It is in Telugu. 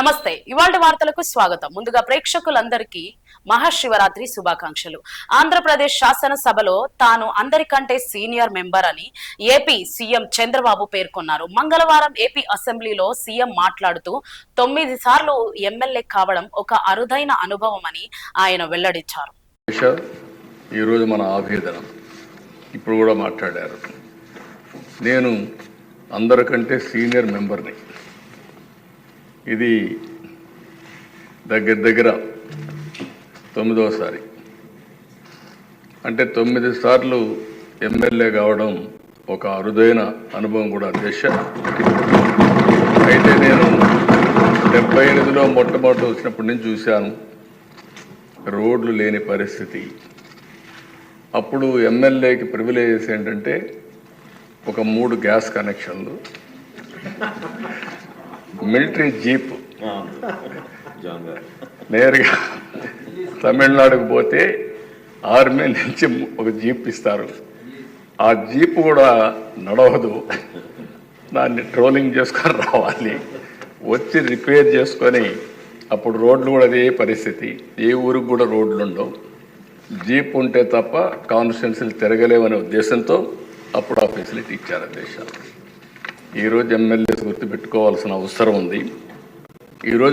నమస్తే. ఇవాళ వార్తలకు స్వాగతం. ముందుగా ప్రేక్షకులందరికీ మహాశివరాత్రి శుభాకాంక్షలు. ఆంధ్రప్రదేశ్ శాసనసభలో తాను అందరికంటే సీనియర్ మెంబర్ అని ఏపీ సీఎం చంద్రబాబు పేర్కొన్నారు. మంగళవారం ఏపీ అసెంబ్లీలో సీఎం మాట్లాడుతూ తొమ్మిది సార్లు ఎమ్మెల్యే కావడం ఒక అరుదైన అనుభవం అని ఆయన వెల్లడించారు. ఈరోజు మన ఆవేదన ఇప్పుడు కూడా మాట్లాడారు. నేను అందరికంటే సీనియర్ మెంబర్ని. ఇది దగ్గర దగ్గర తొమ్మిదవసారి అంటే తొమ్మిది సార్లు ఎమ్మెల్యే కావడం ఒక అరుదైన అనుభవం కూడా దేశ అయితే నేను డెబ్బై ఎనిమిదిలో మొట్టమొదటి వచ్చినప్పటి నుంచి చూశాను రోడ్లు లేని పరిస్థితి. అప్పుడు ఎమ్మెల్యేకి ప్రివిలేజెస్ ఏంటంటే ఒక మూడు గ్యాస్ కనెక్షన్లు మిలిటరీ జీప్. నేరుగా తమిళనాడుకు పోతే ఆర్మీ నుంచి ఒక జీప్ ఇస్తారు. ఆ జీప్ కూడా నడవదు. దాన్ని ట్రోలింగ్ చేసుకొని రావాలి. వచ్చి రిపేర్ చేసుకొని అప్పుడు రోడ్లు కూడా అదే పరిస్థితి. ఏ ఊరికి కూడా రోడ్లు ఉండవు. జీప్ ఉంటే తప్ప కాన్స్టిట్యున్సీలు తిరగలేవనే ఉద్దేశంతో అప్పుడు ఆ ఫెసిలిటీ ఇచ్చారు దేశాలు ఈరోజు ఎమ్మెల్యేస్ గుర్తుపెట్టుకోవాల్సిన అవసరం ఉంది. ఈరోజు